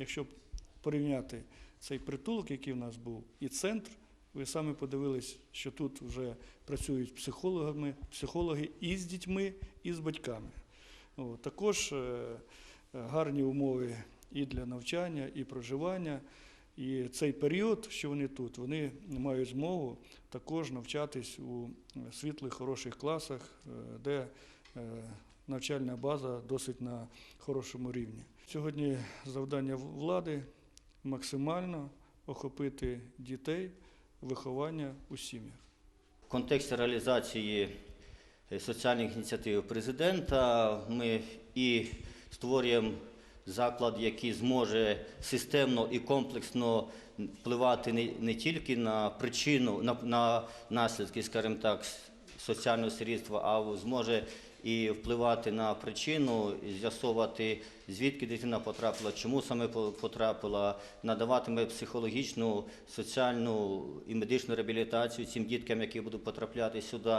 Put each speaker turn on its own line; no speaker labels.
якщо порівняти цей притулок, який в нас був, і центр, ви самі подивились, що тут вже працюють психологами, психологи і з дітьми, і з батьками. Також е, гарні умови і для навчання, і проживання. І цей період, що вони тут, вони мають змогу також навчатись у світлих, хороших класах, е, де е, навчальна база досить на хорошому рівні. Сьогодні завдання влади максимально охопити дітей, виховання у сім'ях.
В контексті реалізації е, соціальних ініціатив президента ми і створюємо заклад, який зможе системно і комплексно впливати не, не тільки на причину, на, на наслідки, скажімо так, соціального слідства, а зможе і впливати на причину, з'ясовувати, звідки дитина потрапила, чому саме по- потрапила, надаватиме психологічну, соціальну і медичну реабілітацію цим діткам, які будуть потрапляти сюди.